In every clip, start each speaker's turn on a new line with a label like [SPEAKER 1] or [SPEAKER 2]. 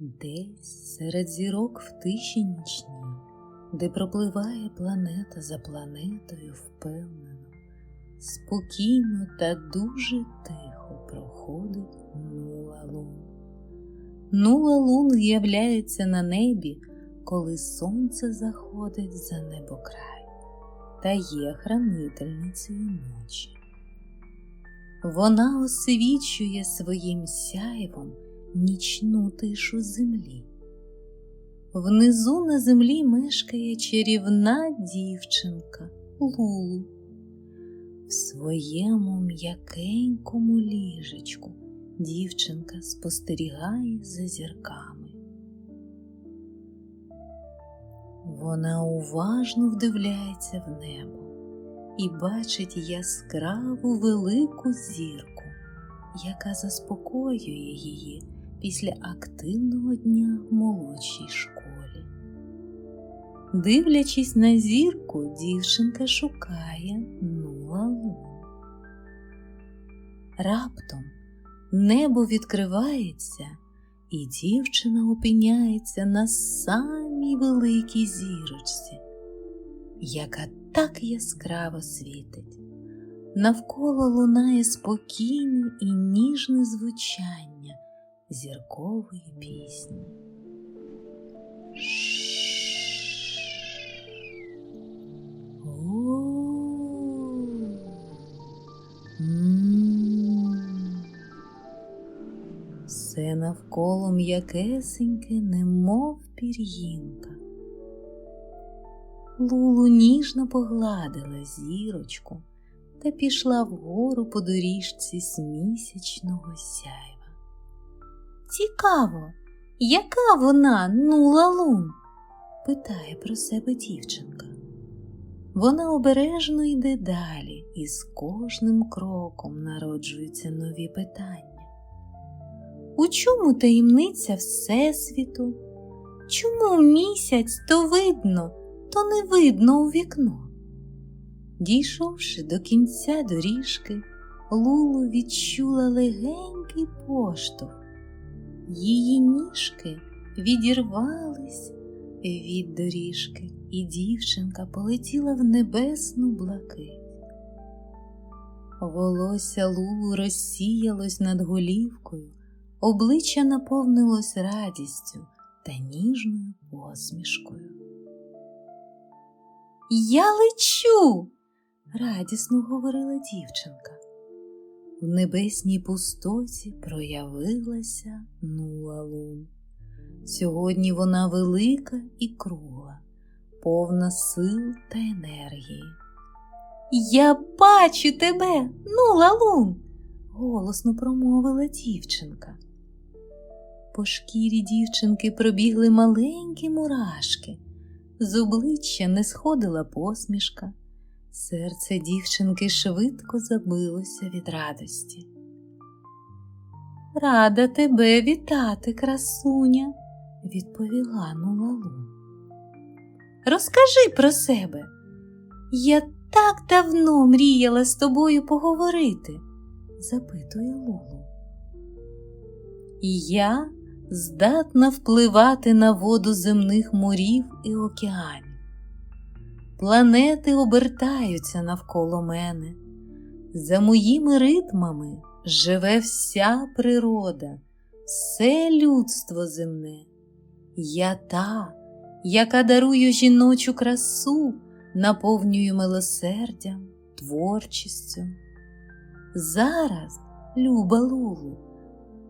[SPEAKER 1] Десь серед зірок в тиші нічній, де пропливає планета за планетою впевнено, спокійно та дуже тихо проходить нула лун. Нула лун з'являється на небі, коли сонце заходить за небокрай та є хранительницею ночі. Вона освічує своїм сяйвом нічну тишу землі. Внизу на землі мешкає чарівна дівчинка Лулу. В своєму м'якенькому ліжечку дівчинка спостерігає за зірками. Вона уважно вдивляється в небо і бачить яскраву велику зірку, яка заспокоює її після активного дня в молодшій школі. Дивлячись на зірку, дівчинка шукає нула лун. Раптом небо відкривається, і дівчина опиняється на самій великій зірочці, яка так яскраво світить. Навколо лунає спокійне і ніжне звучання зіркової пісні. Все навколо м'якесеньке, немов пір'їнка. Лулу ніжно погладила зірочку та пішла вгору по доріжці з місячного сяйва. Цікаво, яка вона нула лун? питає про себе дівчинка. Вона обережно йде далі, і з кожним кроком народжуються нові питання. У чому таємниця Всесвіту? Чому місяць то видно, то не видно у вікно? Дійшовши до кінця доріжки, Лулу відчула легенький поштовх. Її ніжки відірвались від доріжки, і дівчинка полетіла в небесну блакить. Волосся Лулу розсіялось над голівкою, обличчя наповнилось радістю та ніжною посмішкою. Я лечу, радісно говорила дівчинка. В небесній пустоті проявилася нула лун. Сьогодні вона велика і кругла, повна сил та енергії. Я бачу тебе, нула лун, голосно промовила дівчинка. По шкірі дівчинки пробігли маленькі мурашки, з обличчя не сходила посмішка. Серце дівчинки швидко забилося від радості. Рада тебе вітати, красуня, відповіла Нулалу. Розкажи про себе. Я так давно мріяла з тобою поговорити, запитує Лулу. Я здатна впливати на воду земних морів і океанів. Планети обертаються навколо мене. За моїми ритмами живе вся природа, все людство земне. Я та, яка дарую жіночу красу, наповнюю милосердям, творчістю. Зараз, люба Лулу,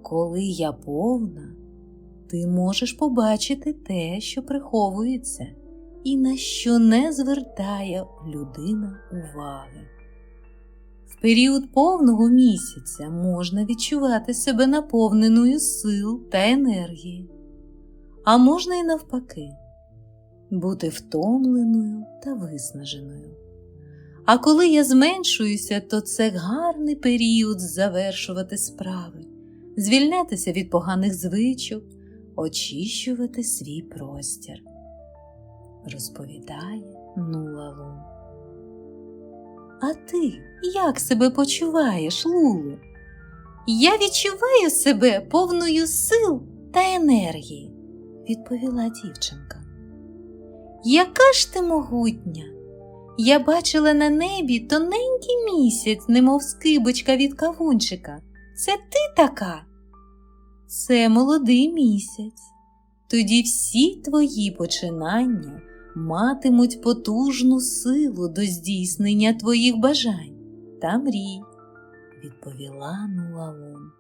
[SPEAKER 1] коли я повна, ти можеш побачити те, що приховується і на що не звертає людина уваги. В період повного місяця можна відчувати себе наповненою сил та енергії, а можна і навпаки бути втомленою та виснаженою. А коли я зменшуюся, то це гарний період завершувати справи, звільнятися від поганих звичок, очищувати свій простір розповідає Нулалу. А ти як себе почуваєш, Лулу? Я відчуваю себе повною сил та енергії, відповіла дівчинка. Яка ж ти могутня? Я бачила на небі тоненький місяць, немов скибочка від кавунчика. Це ти така? Це молодий місяць. Тоді всі твої починання матимуть потужну силу до здійснення твоїх бажань та мрій, відповіла Нуалун.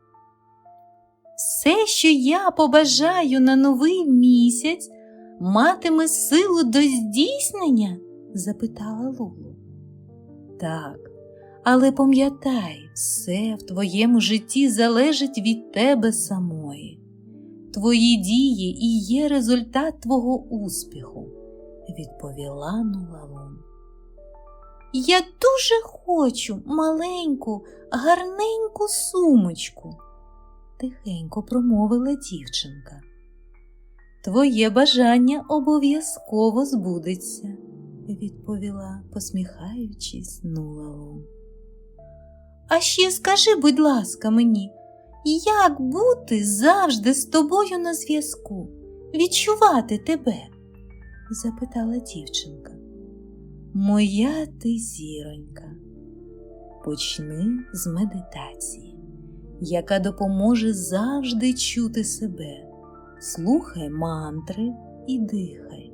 [SPEAKER 1] Все, що я побажаю на новий місяць, матиме силу до здійснення? запитала Лулу. Так, але пам'ятай, все в твоєму житті залежить від тебе самої. Твої дії і є результат твого успіху, відповіла Нулалун. Я дуже хочу маленьку, гарненьку сумочку, тихенько промовила дівчинка. Твоє бажання обов'язково збудеться, відповіла, посміхаючись, Нулалун. А ще скажи, будь ласка, мені, як бути завжди з тобою на зв'язку, відчувати тебе? Запитала дівчинка. Моя ти зіронька, почни з медитації, яка допоможе завжди чути себе. Слухай мантри і дихай.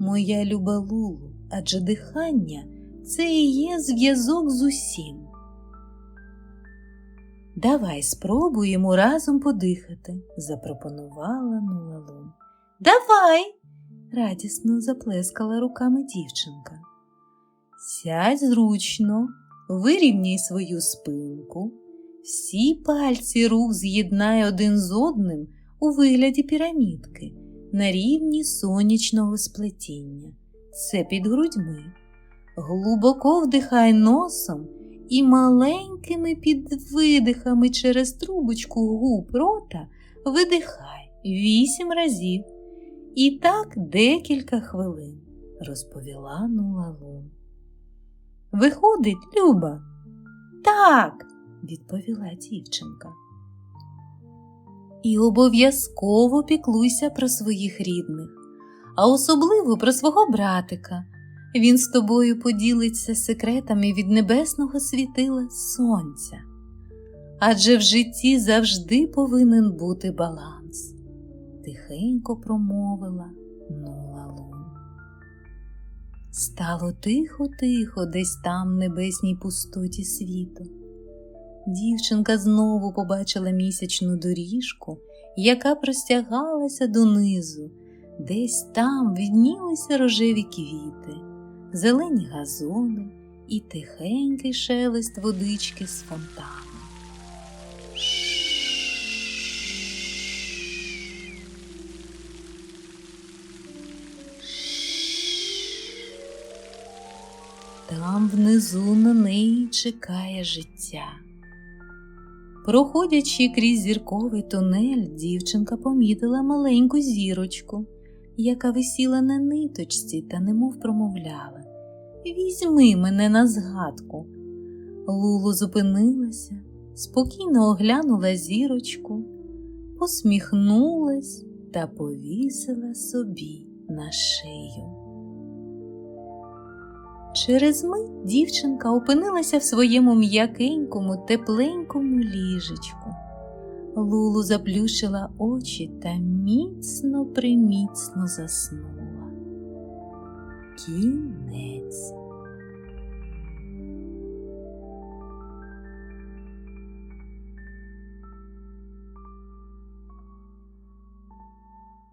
[SPEAKER 1] Моя люба Лулу, адже дихання це і є зв'язок з усім. Давай спробуємо разом подихати, запропонувала Нулалун. Давай, радісно заплескала руками дівчинка. Сядь зручно, вирівняй свою спинку, всі пальці рук з'єднай один з одним у вигляді пірамідки на рівні сонячного сплетіння. Це під грудьми. Глибоко вдихай носом і маленькими підвидихами через трубочку губ рота видихай вісім разів. І так декілька хвилин, розповіла Нулалун. Виходить, Люба? Так, відповіла дівчинка. І обов'язково піклуйся про своїх рідних, а особливо про свого братика. Він з тобою поділиться секретами від небесного світила сонця. Адже в житті завжди повинен бути баланс, тихенько промовила Нулалун. Стало тихо-тихо десь там в небесній пустоті світу. Дівчинка знову побачила місячну доріжку, яка простягалася донизу, десь там віднілися рожеві квіти зелені газони і тихенький шелест водички з фонтану. Там внизу на неї чекає життя. Проходячи крізь зірковий тунель, дівчинка помітила маленьку зірочку, яка висіла на ниточці та немов промовляла Візьми мене на згадку. Лулу зупинилася, спокійно оглянула зірочку, посміхнулась та повісила собі на шию. Через мить дівчинка опинилася в своєму м'якенькому, тепленькому ліжечку. Лулу заплющила очі та міцно приміцно заснула. Кінець.